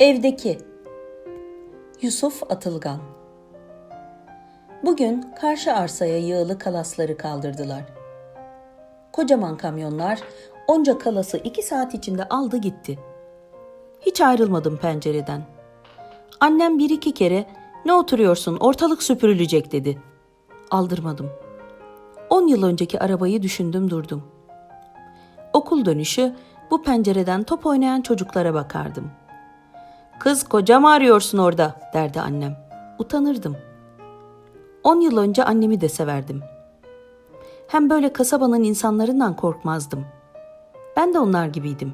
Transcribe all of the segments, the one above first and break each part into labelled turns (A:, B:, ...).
A: Evdeki Yusuf Atılgan Bugün karşı arsaya yığılı kalasları kaldırdılar. Kocaman kamyonlar onca kalası iki saat içinde aldı gitti. Hiç ayrılmadım pencereden. Annem bir iki kere ne oturuyorsun ortalık süpürülecek dedi. Aldırmadım. On yıl önceki arabayı düşündüm durdum. Okul dönüşü bu pencereden top oynayan çocuklara bakardım. Kız koca mı arıyorsun orada derdi annem. Utanırdım. On yıl önce annemi de severdim. Hem böyle kasabanın insanlarından korkmazdım. Ben de onlar gibiydim.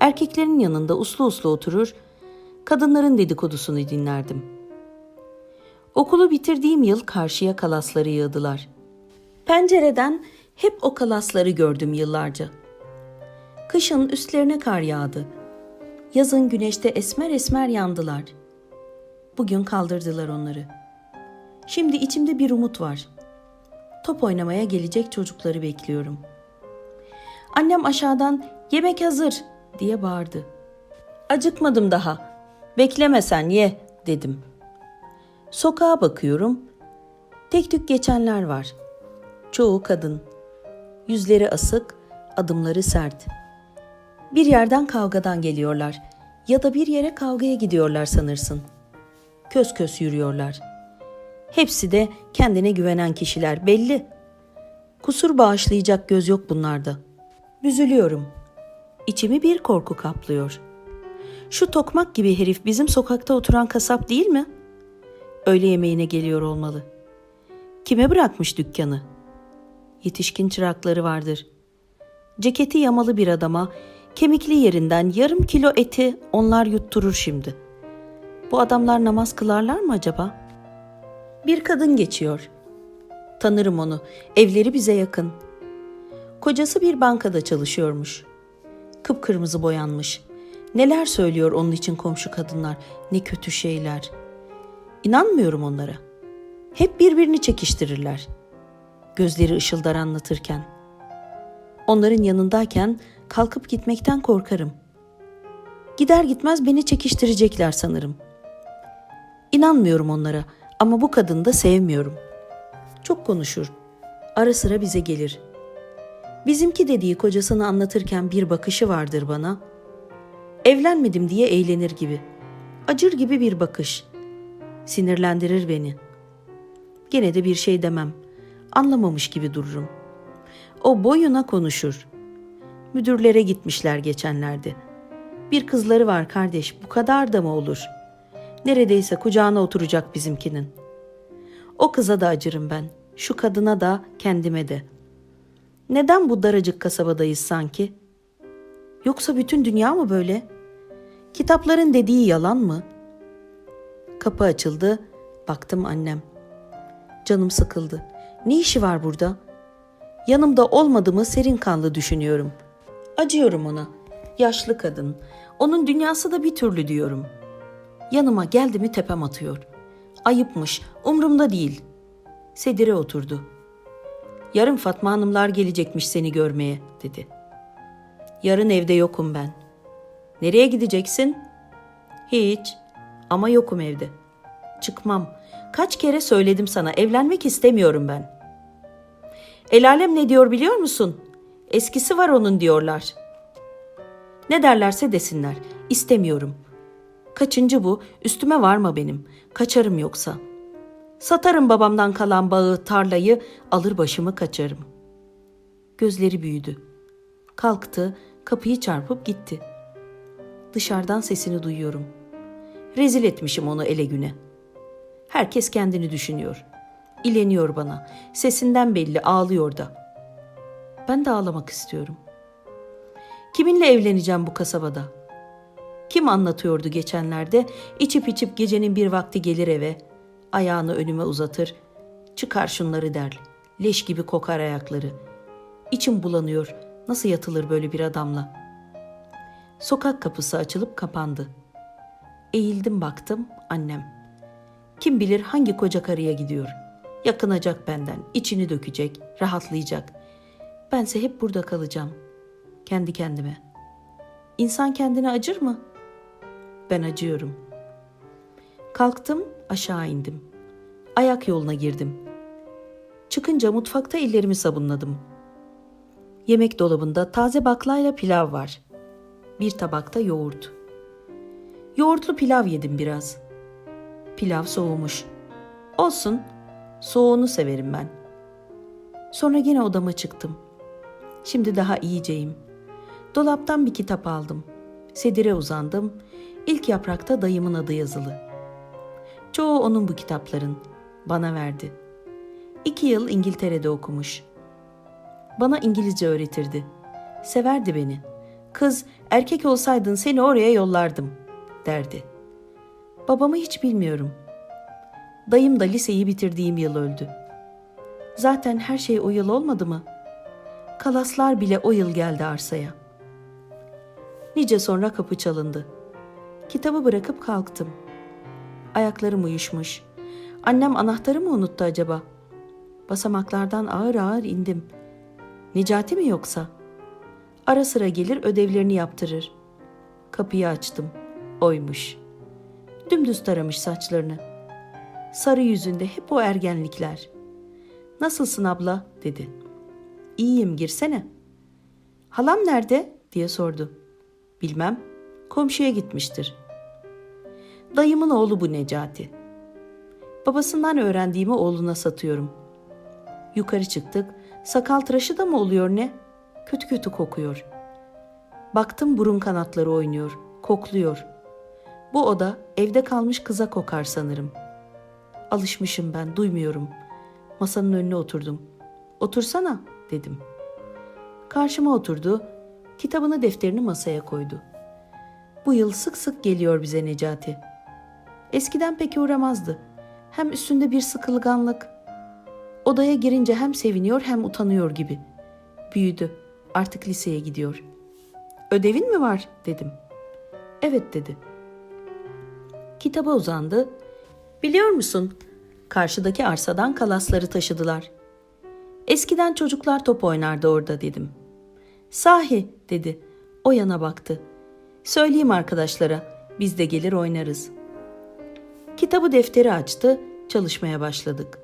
A: Erkeklerin yanında uslu uslu oturur, kadınların dedikodusunu dinlerdim. Okulu bitirdiğim yıl karşıya kalasları yığdılar. Pencereden hep o kalasları gördüm yıllarca. Kışın üstlerine kar yağdı. Yazın güneşte esmer esmer yandılar. Bugün kaldırdılar onları. Şimdi içimde bir umut var. Top oynamaya gelecek çocukları bekliyorum. Annem aşağıdan yemek hazır diye bağırdı. Acıkmadım daha. Bekleme sen ye dedim. Sokağa bakıyorum. Tek tük geçenler var. Çoğu kadın. Yüzleri asık, adımları sert. Bir yerden kavgadan geliyorlar ya da bir yere kavgaya gidiyorlar sanırsın. Kös kös yürüyorlar. Hepsi de kendine güvenen kişiler belli. Kusur bağışlayacak göz yok bunlarda. Büzülüyorum. İçimi bir korku kaplıyor. Şu tokmak gibi herif bizim sokakta oturan kasap değil mi? Öğle yemeğine geliyor olmalı. Kime bırakmış dükkanı? Yetişkin çırakları vardır. Ceketi yamalı bir adama kemikli yerinden yarım kilo eti onlar yutturur şimdi. Bu adamlar namaz kılarlar mı acaba? Bir kadın geçiyor. Tanırım onu. Evleri bize yakın. Kocası bir bankada çalışıyormuş. Kıpkırmızı boyanmış. Neler söylüyor onun için komşu kadınlar. Ne kötü şeyler. İnanmıyorum onlara. Hep birbirini çekiştirirler. Gözleri ışıldar anlatırken. Onların yanındayken kalkıp gitmekten korkarım. Gider gitmez beni çekiştirecekler sanırım. İnanmıyorum onlara ama bu kadını da sevmiyorum. Çok konuşur. Ara sıra bize gelir. Bizimki dediği kocasını anlatırken bir bakışı vardır bana. Evlenmedim diye eğlenir gibi. Acır gibi bir bakış. Sinirlendirir beni. Gene de bir şey demem. Anlamamış gibi dururum. O boyuna konuşur. Müdürlere gitmişler geçenlerde. Bir kızları var kardeş bu kadar da mı olur? Neredeyse kucağına oturacak bizimkinin. O kıza da acırım ben. Şu kadına da kendime de. Neden bu daracık kasabadayız sanki? Yoksa bütün dünya mı böyle? Kitapların dediği yalan mı? Kapı açıldı. Baktım annem. Canım sıkıldı. Ne işi var burada? Yanımda olmadığımı serin kanlı düşünüyorum. Acıyorum ona. Yaşlı kadın. Onun dünyası da bir türlü diyorum. Yanıma geldi mi tepem atıyor. Ayıpmış, umrumda değil. Sedire oturdu. Yarın Fatma Hanımlar gelecekmiş seni görmeye, dedi. Yarın evde yokum ben. Nereye gideceksin? Hiç. Ama yokum evde. Çıkmam. Kaç kere söyledim sana evlenmek istemiyorum ben. El alem ne diyor biliyor musun? Eskisi var onun diyorlar. Ne derlerse desinler. İstemiyorum. Kaçıncı bu? Üstüme varma benim. Kaçarım yoksa. Satarım babamdan kalan bağı, tarlayı, alır başımı kaçarım. Gözleri büyüdü. Kalktı, kapıyı çarpıp gitti. Dışarıdan sesini duyuyorum. Rezil etmişim onu ele güne. Herkes kendini düşünüyor. İleniyor bana. Sesinden belli ağlıyor da. Ben de ağlamak istiyorum. Kiminle evleneceğim bu kasabada? Kim anlatıyordu geçenlerde? İçip içip gecenin bir vakti gelir eve, ayağını önüme uzatır, çıkar şunları der. Leş gibi kokar ayakları. İçim bulanıyor. Nasıl yatılır böyle bir adamla? Sokak kapısı açılıp kapandı. Eğildim baktım annem. Kim bilir hangi koca karıya gidiyor. Yakınacak benden, içini dökecek, rahatlayacak. Bense hep burada kalacağım. Kendi kendime. İnsan kendine acır mı? Ben acıyorum. Kalktım, aşağı indim. Ayak yoluna girdim. Çıkınca mutfakta ellerimi sabunladım. Yemek dolabında taze baklayla pilav var. Bir tabakta yoğurt. Yoğurtlu pilav yedim biraz. Pilav soğumuş. Olsun, soğuğunu severim ben. Sonra yine odama çıktım. Şimdi daha iyiceyim. Dolaptan bir kitap aldım. Sedire uzandım. İlk yaprakta dayımın adı yazılı. Çoğu onun bu kitapların. Bana verdi. İki yıl İngiltere'de okumuş. Bana İngilizce öğretirdi. Severdi beni. Kız, erkek olsaydın seni oraya yollardım, derdi. Babamı hiç bilmiyorum. Dayım da liseyi bitirdiğim yıl öldü. Zaten her şey o yıl olmadı mı? Kalaslar bile o yıl geldi arsaya. Nice sonra kapı çalındı. Kitabı bırakıp kalktım. Ayaklarım uyuşmuş. Annem anahtarı mı unuttu acaba? Basamaklardan ağır ağır indim. Necati mi yoksa? Ara sıra gelir ödevlerini yaptırır. Kapıyı açtım. Oymuş. Dümdüz taramış saçlarını. Sarı yüzünde hep o ergenlikler. Nasılsın abla dedi. İyiyim girsene. Halam nerede diye sordu. Bilmem. Komşuya gitmiştir. Dayımın oğlu bu Necati. Babasından öğrendiğimi oğluna satıyorum. Yukarı çıktık. Sakal tıraşı da mı oluyor ne? Kötü kötü kokuyor. Baktım burun kanatları oynuyor. Kokluyor. Bu oda evde kalmış kıza kokar sanırım. Alışmışım ben, duymuyorum. Masanın önüne oturdum. Otursana dedim. Karşıma oturdu. Kitabını defterini masaya koydu. Bu yıl sık sık geliyor bize Necati. Eskiden pek uğramazdı. Hem üstünde bir sıkılganlık. Odaya girince hem seviniyor hem utanıyor gibi. Büyüdü. Artık liseye gidiyor. Ödevin mi var dedim. Evet dedi. Kitaba uzandı. Biliyor musun? Karşıdaki arsadan kalasları taşıdılar. Eskiden çocuklar top oynardı orada dedim. Sahi dedi. O yana baktı. Söyleyeyim arkadaşlara. Biz de gelir oynarız. Kitabı defteri açtı. Çalışmaya başladık.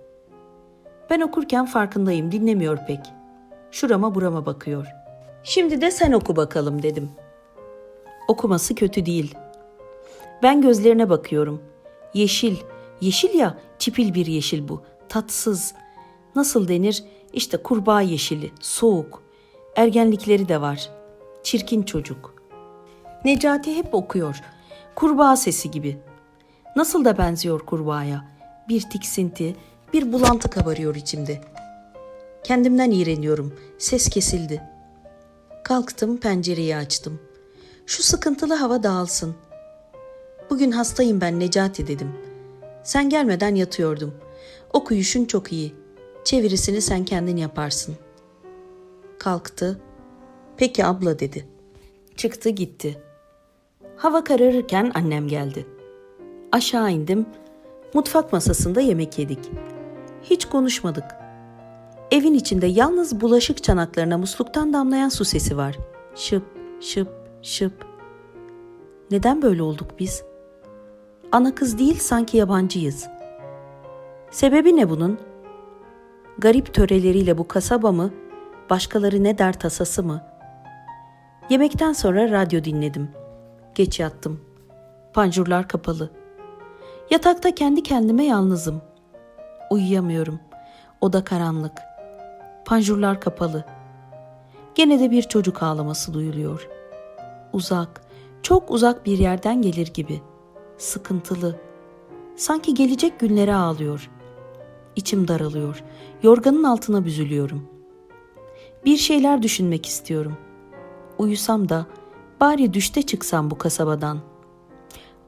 A: Ben okurken farkındayım dinlemiyor pek. Şurama burama bakıyor. Şimdi de sen oku bakalım dedim. Okuması kötü değil. Ben gözlerine bakıyorum. Yeşil, yeşil ya çipil bir yeşil bu. Tatsız. Nasıl denir? İşte kurbağa yeşili, soğuk. Ergenlikleri de var. Çirkin çocuk. Necati hep okuyor. Kurbağa sesi gibi. Nasıl da benziyor kurbağaya. Bir tiksinti, bir bulantı kabarıyor içimde. Kendimden iğreniyorum. Ses kesildi. Kalktım, pencereyi açtım. Şu sıkıntılı hava dağılsın. Bugün hastayım ben Necati dedim. Sen gelmeden yatıyordum. Okuyuşun çok iyi. Çevirisini sen kendin yaparsın. Kalktı. Peki abla dedi. Çıktı gitti. Hava kararırken annem geldi. Aşağı indim. Mutfak masasında yemek yedik. Hiç konuşmadık. Evin içinde yalnız bulaşık çanaklarına musluktan damlayan su sesi var. Şıp, şıp, şıp. Neden böyle olduk biz? Ana kız değil sanki yabancıyız. Sebebi ne bunun? Garip töreleriyle bu kasaba mı? Başkaları ne der tasası mı? Yemekten sonra radyo dinledim. Geç yattım. Pancurlar kapalı. Yatakta kendi kendime yalnızım. Uyuyamıyorum. Oda karanlık. Panjurlar kapalı. Gene de bir çocuk ağlaması duyuluyor. Uzak, çok uzak bir yerden gelir gibi. Sıkıntılı. Sanki gelecek günlere ağlıyor. İçim daralıyor. Yorganın altına büzülüyorum. Bir şeyler düşünmek istiyorum. Uyusam da bari düşte çıksam bu kasabadan.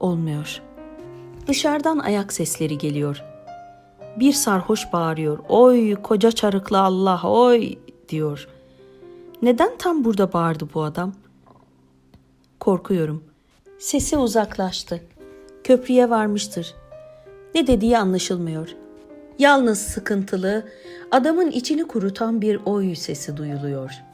A: Olmuyor. Dışarıdan ayak sesleri geliyor. Bir sarhoş bağırıyor. Oy koca çarıklı Allah oy diyor. Neden tam burada bağırdı bu adam? Korkuyorum. Sesi uzaklaştı. Köprüye varmıştır. Ne dediği anlaşılmıyor. Yalnız sıkıntılı, adamın içini kurutan bir oy sesi duyuluyor.''